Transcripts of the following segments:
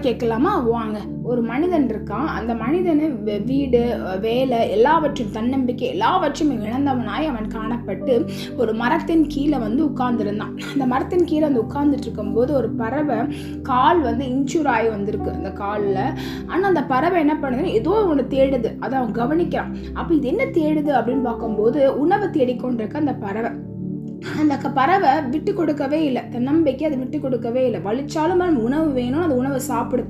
கேட்கலாமா? வாங்க. ஒரு மனிதன் இருக்கான். அந்த மனிதனு வெ- வீடு வேலை எல்லாவற்றின் தன்னம்பிக்கை எல்லாவற்றையும் இழந்தவனாய் அவன் காணப்பட்டு ஒரு மரத்தின் கீழே வந்து உட்கார்ந்துருந்தான். அந்த மரத்தின் கீழே வந்து உட்கார்ந்துட்டு இருக்கும்போது ஒரு பறவை கால் வந்து இன்ச்சூர் ஆகி வந்திருக்கு. அந்த காலில். ஆனால் அந்த பறவை என்ன பண்ணுது ஏதோ ஒன்று தேடுது. அதை அவன் கவனிக்கிறான். அப்போ இது என்ன தேடுது அப்படின்னு பார்க்கும்போது உணவு தேடிக்கொண்டிருக்க அந்த பறவை. அந்த க- பறவை விட்டு கொடுக்கவே இல்லை. தன்னம்பிக்கை அதை விட்டு கொடுக்கவே இல்லை. வலிச்சாலும் அவன் உணவு வேணும் அந்த உணவை சாப்பிடுது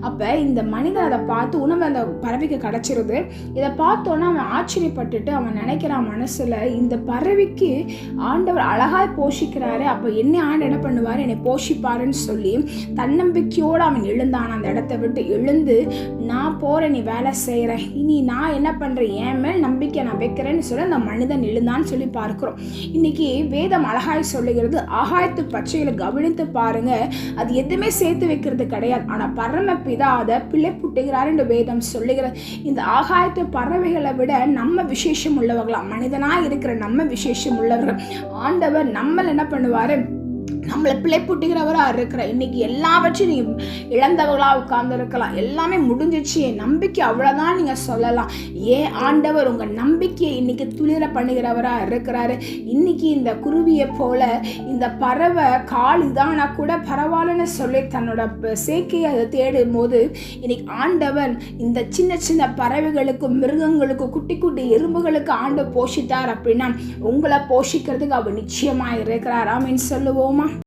அப்போ இந்த மனிதன் அதை பார்த்து உணவு அந்த பறவைக்கு கிடச்சிருது. இதை பார்த்தோன்னா அவன் ஆச்சரியப்பட்டுட்டு அவன் நினைக்கிறான் மனசில் இந்த பறவைக்கு ஆண்டவர் அழகாக போஷிக்கிறாரு அப்போ என்ன ஆண்டு என்ன பண்ணுவார்? என்னை போஷிப்பாருன்னு சொல்லி தன்னம்பிக்கையோடு அவன் எழுந்தான். அந்த இடத்த விட்டு எழுந்து நான் போகிறேன் நீ வேலை செய்கிறேன் இனி நான் என்ன பண்ணுறேன் என் மேல் நம்பிக்கை நான் வைக்கிறேன்னு சொல்லி அந்த மனிதன் எழுந்தான்னு சொல்லி பார்க்குறோம். இன்னைக்கு வேதம் அழகாய் சொல்லுகிறது. ஆகாயத்து பச்சையில் கவனித்து பாருங்க. அது எதுவுமே சேர்த்து வைக்கிறது கிடையாது. ஆனால் பரம பிதா அதை பிள்ளை புட்டுகிறார் என்று வேதம் சொல்லுகிறது. இந்த ஆகாயத்து பறவைகளை விட நம்ம விசேஷம் உள்ளவர்களாம் மனிதனாக இருக்கிற நம்ம விசேஷம் உள்ளவர்கள். ஆண்டவர் நம்மள என்ன பண்ணுவார்? நம்மளை பிள்ளை புட்டுகிறவராக இருக்கிற இன்னைக்கு எல்லாவற்றையும் நீங்கள் இழந்தவர்களாக உட்கார்ந்துருக்கலாம். எல்லாமே முடிஞ்சிச்சு. என் நம்பிக்கை அவ்வளோதான் நீங்கள் சொல்லலாம். ஏன் ஆண்டவர் உங்கள் நம்பிக்கையை இன்னைக்கு துளிர பண்ணுகிறவராக இருக்கிறாரு. இன்னைக்கு இந்த குருவியை போல இந்த பறவை கால் இதானா கூட பரவாயில்லன்னு சொல்லி தன்னோட சேர்க்கையை அதை தேடும் போது இன்னைக்கு ஆண்டவன் இந்த சின்ன சின்ன பறவைகளுக்கும் மிருகங்களுக்கும் குட்டி குட்டி எறும்புகளுக்கு ஆண்டு போஷித்தார் அப்படின்னா உங்களை போஷிக்கிறதுக்கு அவர் நிச்சயமாக இருக்கிறார். ஆமீன். சொல்லுவோமா?